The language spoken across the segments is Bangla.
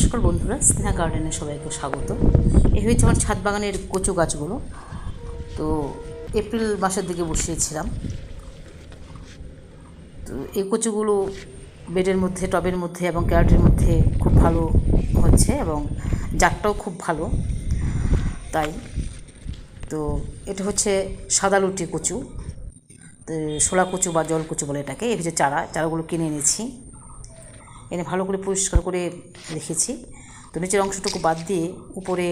নমস্কার বন্ধুরা, স্নেহা গার্ডেনে সবাইকে স্বাগত। এই হয়েছে আমার ছাদ বাগানের কচু গাছগুলো। তো এপ্রিল মাসের দিকে বসিয়েছিলাম। তো এই কচুগুলো বেডের মধ্যে, টবের মধ্যে এবং ক্যারেটের মধ্যে খুব ভালো হচ্ছে এবং জাতটাও খুব ভালো। তাই তো এটা হচ্ছে সাদা লুটি কচু, তো শোলা কচু বা জল কচু বলে এটাকে, এই হচ্ছে চারা। চারাগুলো কিনে এনেছি। এনে ভালো করে পরিষ্কার করে রেখেছি। তো নিচের অংশটুকু বাদ দিয়ে উপরে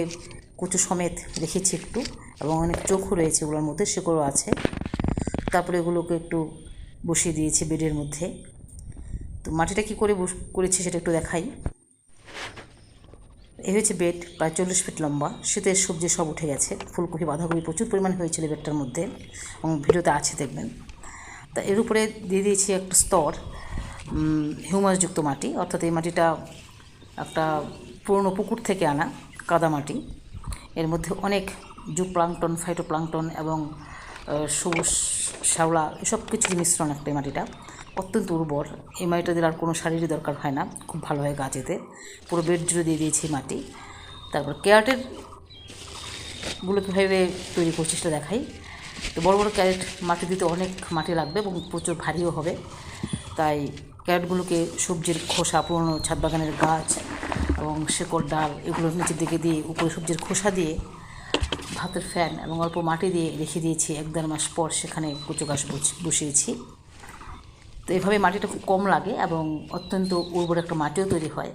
কচু সমেত রেখেছি একটু এবং অনেক চোখও রয়েছে ওগুলোর মধ্যে, সেগুলো আছে। তারপরে এগুলোকে একটু বসিয়ে দিয়েছি বেডের মধ্যে। তো মাটিটা কী করে করেছি সেটা একটু দেখাই। এই হয়েছে বেড, প্রায় চল্লিশ ফিট লম্বা। শীতের সবজি সব উঠে গেছে। ফুলকপি, বাঁধাকপি প্রচুর পরিমাণে হয়েছিল বেডটার মধ্যে এবং ভিডিওতে আছে দেখবেন। তা এর উপরে দিয়ে দিয়েছি একটা স্তর। হিউমাসযুক্ত মাটি, অর্থাৎ এই মাটিটা একটা পুরনো পুকুর থেকে আনা কাদা মাটি। এর মধ্যে অনেক জু প্লাংটন ফাইটোপ্লাংটন এবং সবুজ শ্যাওলা এসব কিছুর মিশ্রণ একটা মাটিটা। অত্যন্ত উর্বর। এই মাটিটা দিলে আর কোনো সারেরই দরকার হয় না। খুব ভালো হয় গাছ এতে পুরো বেড জুড়ে দিয়ে দিয়েছি মাটি। তারপর ক্যারেটেরগুলো কীভাবে তৈরি করছি সেটা দেখাই। তো বড় বড় ক্যারেট মাটি দিতে অনেক মাটি লাগবে এবং প্রচুর ভারীও হবে। তাই ক্যারেটগুলোকে সবজির খোসা, পুরনো ছাদ বাগানের গাছ এবং শেকড়, ডাল, এগুলোর নিচের দিকে দিয়ে উপরে সবজির খোসা দিয়ে ভাতের ফ্যান এবং অল্প মাটি দিয়ে রেখে দিয়েছি। এক দেড় মাস পর সেখানে কচু গাছ বস- বসিয়েছি। তো এভাবে মাটিটা খুব কম লাগে এবং অত্যন্ত উর্বর একটা মাটিও তৈরি হয়,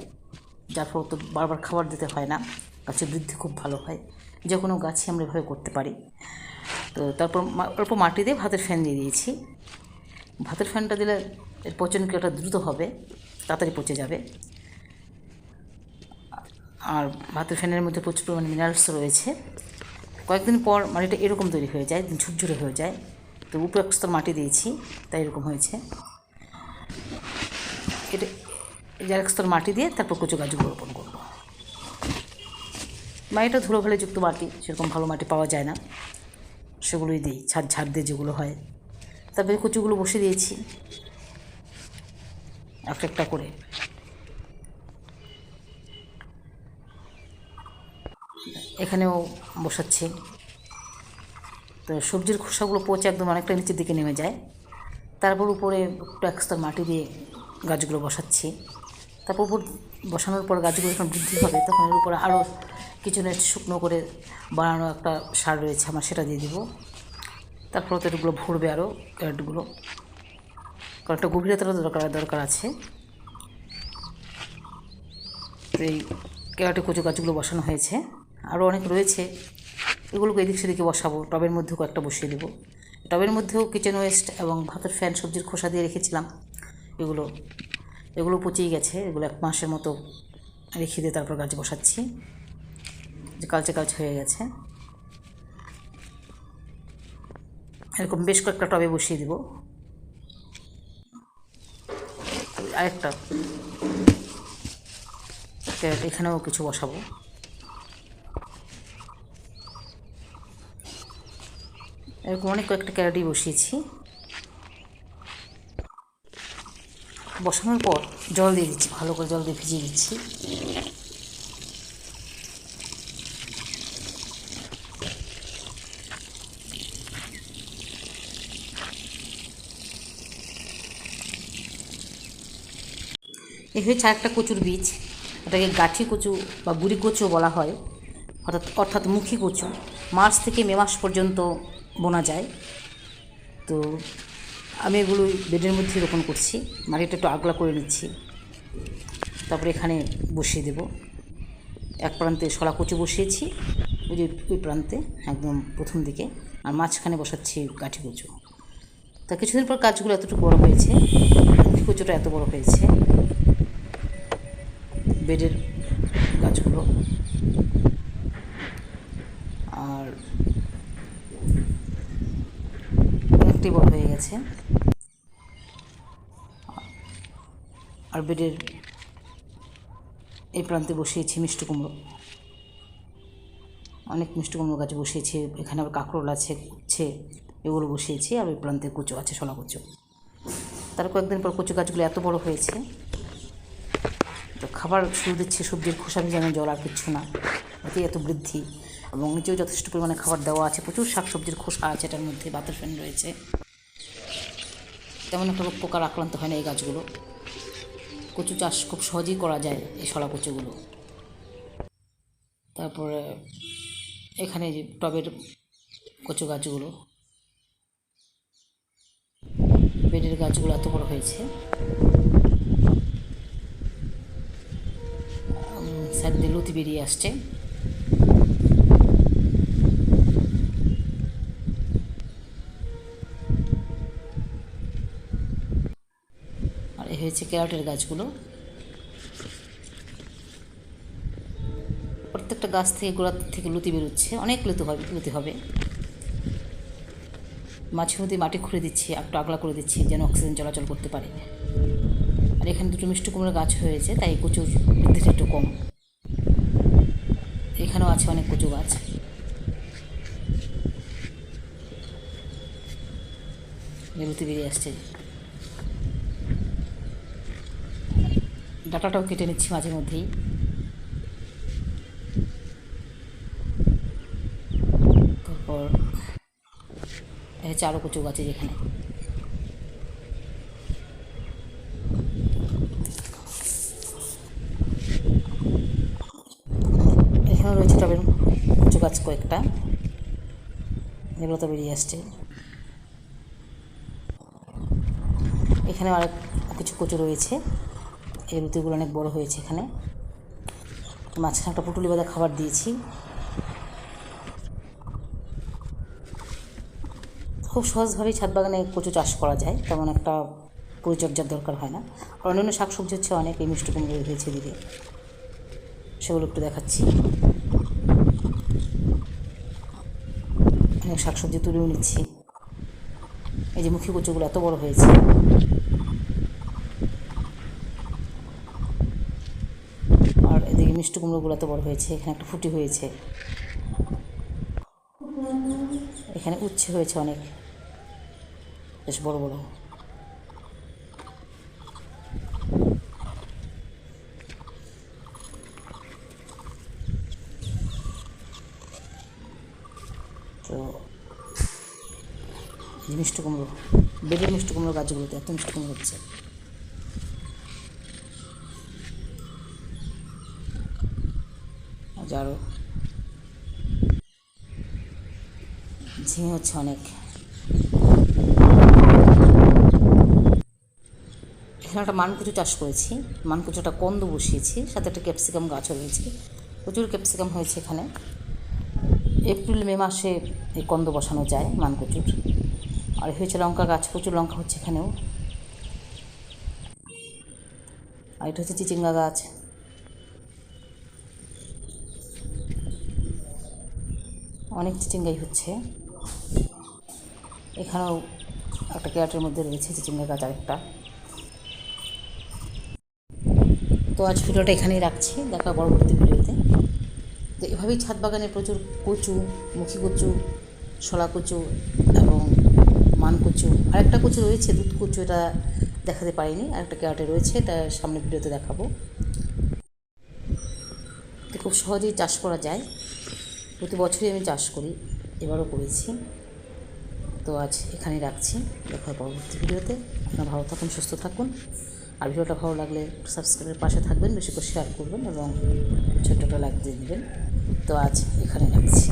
যার ফলে তো বারবার খাবার দিতে হয় না, গাছের বৃদ্ধি খুব ভালো হয়। যে কোনো গাছই আমরা এভাবে করতে পারি। তো তারপর অল্প মাটি দিয়ে ভাতের ফ্যান দিয়ে দিয়েছি। ভাতের ফ্যানটা দিলে এর পচন ক্রিয়াটা দ্রুত হবে, তাড়াতাড়ি পচে যাবে। আর ভাতের ফ্যানের মধ্যে প্রচুর পরিমাণে মিনারেলস রয়েছে। কয়েকদিন পর মাটিটা এরকম তৈরি হয়ে যায়, ঝুরঝুরে হয়ে যায়। তো উপরে এক স্তর মাটি দিয়েছি, তাই এরকম হয়েছে। এটা যার স্তর মাটি দিয়ে তারপর কচু গাছগুলো রোপণ করব। মাটিটা ধুলোভালে যুক্ত মাটি, সেরকম ভালো মাটি পাওয়া যায় না। সেগুলোই দিই, ছাদ ঝাড় দিয়ে যেগুলো হয়। তারপরে কচুগুলো বসে দিয়েছি। একটা একটা করে। এখানেও বসাচ্ছি। তো সবজির খোসাগুলো পচে একদম অনেকটা নিচের দিকে নেমে যায়। তারপর উপরে একটু এক স্তর মাটি দিয়ে গাছগুলো বসাচ্ছি। তারপর উপর বসানোর পর গাছগুলো যখন বৃদ্ধি হবে, তখন এর উপরে আরও কিচেনের শুকনো করে বানানো একটা সার রয়েছে, আমার সেটা দিয়ে দিব। তারপর তো এগুলো ভরবে আরও ক্যারেটগুলো কারণ একটা গভীরতারও দরকার দরকার আছে। তো এই ক্যারেটে কচু গাছগুলো বসানো হয়েছে। আরও অনেক রয়েছে। এগুলোকে এদিক সেদিকে বসাবো। টবের মধ্যেও কয়েকটা বসিয়ে দেবো। টবের মধ্যেও কিচেন ওয়েস্ট এবং ভাতের ফ্যান, সবজির খোসা দিয়ে রেখেছিলাম। এগুলো এগুলো পচেই গেছে। এগুলো এক মাসের মতো রেখে দিয়ে তারপর গাছ বসাচ্ছি। যে কালচে কালচে হয়ে গেছে। এরকম বেশ কয়েকটা টবে বসিয়ে দিব। আরেকটা। এখানেও কিছু বসাবো। এরকম অনেক কয়েকটা ক্যারেটই বসিয়েছি। বসানোর পর জল দিয়ে দিচ্ছি, ভালো করে জল দিয়ে ভিজিয়ে দিচ্ছি। এই হচ্ছে আরেকটা কচুর বীজ। ওটাকে গাঠি কচু বা গুড়ি কচু বলা হয়। অর্থাৎ অর্থাৎ মুখী কচু। মার্চ থেকে মে মাস পর্যন্ত বোনা যায়। তো আমি এগুলো বেডের মধ্যে রোপণ করছি। মাটিটা একটু আগলা করে নিচ্ছি। তারপরে এখানে বসিয়ে দেব। এক প্রান্তে শলা কচু বসিয়েছি। ওই যে ওই প্রান্তে, একদম প্রথম দিকে। আর মাঝখানে বসাচ্ছি গাঠি কচু। তা কিছুদিন পর গাছগুলো এতটুকু বড় হয়েছে। কচুটা এত বড় হয়েছে। বেডের গাছগুলো আর অনেকটাই বড় হয়ে গেছে। আর বেডের এই প্রান্তে বসিয়েছি মিষ্টি কুমড়ো। অনেক মিষ্টি কুমড়ো গাছ বসিয়েছি, এখানে আবার কাঁকরোল আছে উচ্ছে এগুলো বসিয়েছি, আর ওই প্রান্তে কুচো আছে শলা কুচো। তার কয়েকদিন পর কচু গাছগুলো এত বড় হয়েছে তো খাবার শুরু দিচ্ছে, সবজির খোসা ভিজানো জল আর কিচ্ছু না। এতে এত বৃদ্ধি। এবং নিচেও যথেষ্ট পরিমাণে খাবার দেওয়া আছে। প্রচুর শাকসবজির খোসা আছে এটার মধ্যে বাতের ফ্যান রয়েছে। তেমন একটা পোকার আক্রান্ত হয় না এই গাছগুলো। কচু চাষ খুব সহজেই করা যায় এই শলা কচুগুলো। তারপরে এখানে যে টবের কচু গাছগুলো। বেডের গাছগুলো এত বড় হয়েছে। সাইড বেরিয়ে আসছে। আর এ হয়েছে ক্যারটের গাছগুলো। প্রত্যেকটা গাছ থেকে গোড়া থেকে লুতি বেরোচ্ছে। অনেক লতি হবে, লুতি হবে। মাঝে মধ্যে মাটি খুঁড়ে দিচ্ছি, একটু আগলা করে দিচ্ছি যেন অক্সিজেন চলাচল করতে পারে। আর এখানে দুটো মিষ্টি কুমড়োর গাছ হয়েছে, তাই কচুর বৃদ্ধিটা একটু কম। এখানেও আছে অনেক কচু গাছ। বেরোতে বেরিয়ে আসছে। ডাটাটাও কেটে নিচ্ছি মাঝে মধ্যেই। তারপর হচ্ছে আরও কচু গাছে যেখানে। রয়েছে টবের কচু গাছ কয়েকটা। এগুলো তো বেরিয়ে আসছে। এখানে আর কিছু কচু রয়েছে। এই লুতিগুলো অনেক বড় হয়েছে এখানে। মাঝখানে একটা পুটুলি বাঁধা খাবার দিয়েছি। খুব সহজভাবেই ছাদ বাগানে কচু চাষ করা যায়। তেমন একটা পরিচর্যার দরকার হয় না। অন্যান্য শাকসবজি হচ্ছে অনেক। এই মিষ্টি কুমড়ো হয়েছে দিকে সেগুলো একটু দেখাচ্ছি। শাকসবজি তুলেও নিচ্ছি। এই যে মুখী কচুগুলো এত বড় হয়েছে। আর এদিকে মিষ্টি কুমড়োগুলো এত বড় হয়েছে, এখানে একটা ফুটি হয়েছে। এখানে উচ্ছে হয়েছে অনেক। বেশ বড় বড় তো এই মিষ্টি কুমড়ো বেডের মিষ্টি কুমড়ো গাছগুলোতে এত মিষ্টি কুমড়ো হচ্ছে। আজ আরও ঝিঙে হচ্ছে অনেক। এখানে একটা মানকুচু চাষ করেছি। মানকুচুটা কন্দ বসিয়েছি, সাথে একটা ক্যাপসিকাম গাছও রয়েছে। প্রচুর ক্যাপসিকাম হয়েছে এখানে। এপ্রিল, মে মাসে এই কন্দ বসানো যায় মানকুচুর। আর হয়েছে লঙ্কা গাছ, প্রচুর লঙ্কা হচ্ছে এখানেও। আর এটা হচ্ছে চিচিঙ্গা গাছ। অনেক চিচিঙ্গাই হচ্ছে। এখানেও একটা ক্যারেটের মধ্যে রয়েছে চিচিঙ্গা গাছ আরেকটা। তো আজ ভিডিওটা এখানেই রাখছি, দেখা পরবর্তী ভিডিওতে। তো এভাবেই ছাদ বাগানে প্রচুর কচু, মুখী কচু, শলা কচু এবং মান কচু। আরেকটা কচু রয়েছে, দুধ কচু, এটা দেখাতে পারিনি। আরেকটা ক্যারেটে রয়েছে, এটা সামনে ভিডিওতে দেখাবো। খুব সহজেই চাষ করা যায়। প্রতি বছরই আমি চাষ করি, এবারও করেছি। তো আজ এখানেই রাখছি। দেখা পরবর্তী ভিডিওতে। আপনারা ভালো থাকুন, সুস্থ থাকুন। আর ভিডিওটা ভালো লাগলে সাবস্ক্রাইবের পাশে থাকবেন, বেশি করে শেয়ার করবেন এবং ছোট্ট একটা লাইক দিয়ে দেবেন। তো আজ এখানে রাখছি।